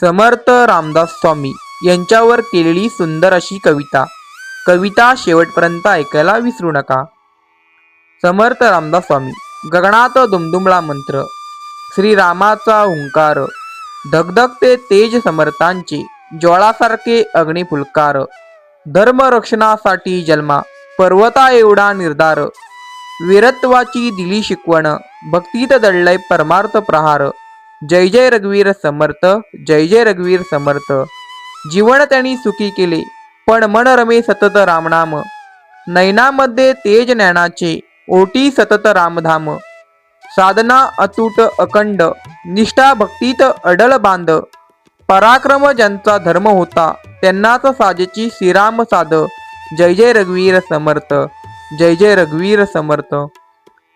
समर्थ रामदास स्वामी यांच्यावर केलेली सुंदर अशी कविता. कविता शेवटपर्यंत ऐकायला विसरू नका. समर्थ रामदास स्वामी गगनात दुमदुमळा मंत्र. श्रीरामाचा हुंकार. धगधगते तेज समर्थांचे ज्वाळासारखे अग्निफुलकार धर्मरक्षणासाठी जन्मा पर्वता एवढा निर्धार. वीरत्वाची दिली शिकवण भक्तीत दडलय परमार्थ प्रहार. जय जय रघुवीर समर्थ जय जय रघुवीर समर्थ. जीवन त्यांनी सुखी केले पण मन रमे सतत रामनाम. नयनामध्ये तेज ज्ञानाचे ओटी सतत रामधाम. साधना अतूट अखंड निष्ठा भक्तीत अडल बांध. पराक्रम ज्यांचा धर्म होता त्यांनाच साजेची श्रीराम साध. जय जय रघुवीर समर्थ जय जय रघुवीर समर्थ.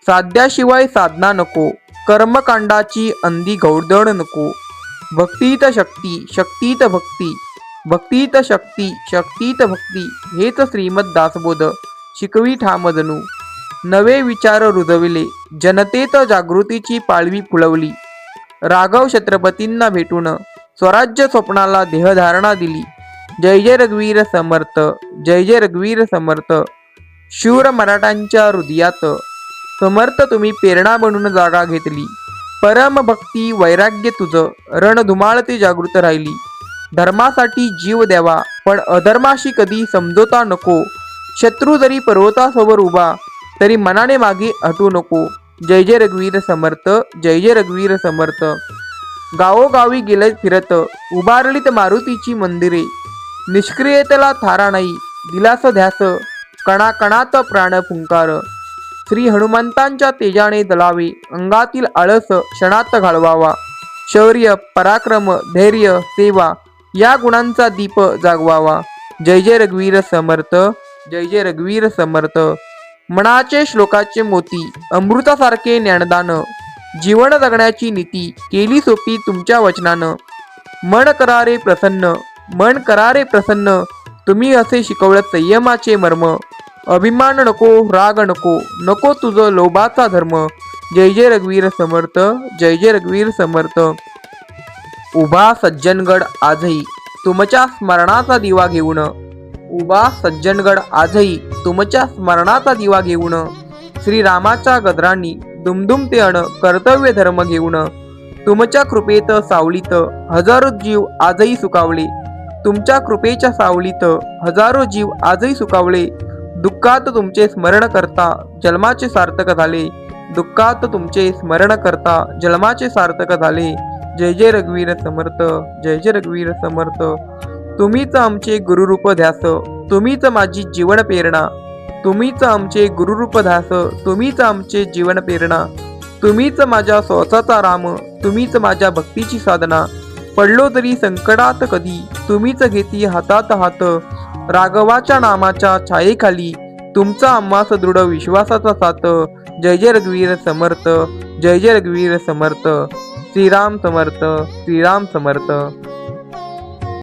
साध्याशिवाय साधना नको कर्मकांडाची अंधी घौडदड नको. भक्तीत शक्ती शक्तीत भक्ती भक्तीत शक्ती शक्तीत भक्ती हेच श्रीमद दासबोध. शिकवी ठाम जणू नवे विचार रुजविले. जनतेत जागृतीची पाळवी फुलवली. राघव छत्रपतींना भेटून स्वराज्य स्वप्नाला देहधारणा दिली. जय जय रघुवीर समर्थ जय जय रघुवीर समर्थ. शूर मराठांच्या हृदयात समर्थ तुम्ही प्रेरणा बनून जागा घेतली. परम भक्ती वैराग्य तुझं रणधुमाळती जागृत राहिली. धर्मासाठी जीव द्यावा पण अधर्माशी कधी समजोता नको. शत्रू जरी पर्वतासमोर उभा तरी मनाने मागे हटू नको. जय जय रघुवीर समर्थ जय जय रघुवीर समर्थ. गावोगावी गेले फिरत उभारलीत मारुतीची मंदिरे. निष्क्रियतेला थारा नाही दिलास ध्यास कणाकणात प्राण फुंकार. श्री हनुमंतांच्या तेजाने दलावे. अंगातील आळस क्षणात घालवावा. शौर्य पराक्रम धैर्य सेवा या गुणांचा दीप जागवावा. जय जय रघुवीर समर्थ जय जय रघुवीर समर्थ. मनाचे श्लोकाचे मोती अमृतासारखे ज्ञानदान. जीवन जगण्याची नीती केली सोपी तुमच्या वचनानं. मन करारे प्रसन्न मन करारे प्रसन्न. तुम्ही असे शिकवलं संयमाचे मर्म. अभिमान नको राग नको नको तुझं लोभाचा धर्म. जय जय रघुवीर समर्थ जय जय रघुवीर समर्थ. उभा सज्जनगड आजही तुमच्या स्मरणाचा दिवा घेऊन. उभा सज्जनगड आजही तुमच्या स्मरणाचा दिवा घेऊन. श्रीरामाच्या गदरांनी दुमदुमते अण कर्तव्य धर्म घेऊन. तुमच्या कृपेत सावलीत हजारो जीव आजही सुकावले. तुमच्या कृपेच्या सावलीत हजारो जीव आजही सुकावले. दुःखात तुमचे स्मरण करता जन्माचे सार्थक झाले. दुःखात तुमचे स्मरण करता जन्माचे सार्थक झाले. जय जय रघुवीर समर्थ जय जय रघुवीर समर्थ. तुम्हीच आमचे गुरुरूप ध्यास तुम्हीच माझी जीवन प्रेरणा. तुम्हीच आमचे गुरुरूप ध्यास तुम्हीच आमचे जीवन प्रेरणा. तुम्हीच माझ्या स्वसाचा राम तुम्हीच माझ्या भक्तीची साधना. पडलो तरी संकटात कधी तुम्हीच घेती हातात हात. राघवाच्या नामाच्या छायेखाली तुमचा आम्हा दृढ विश्वासाचा साथ. जय जय रघुवीर समर्थ जय जय रघुवीर समर्थ. श्रीराम समर्थ श्रीराम समर्थ.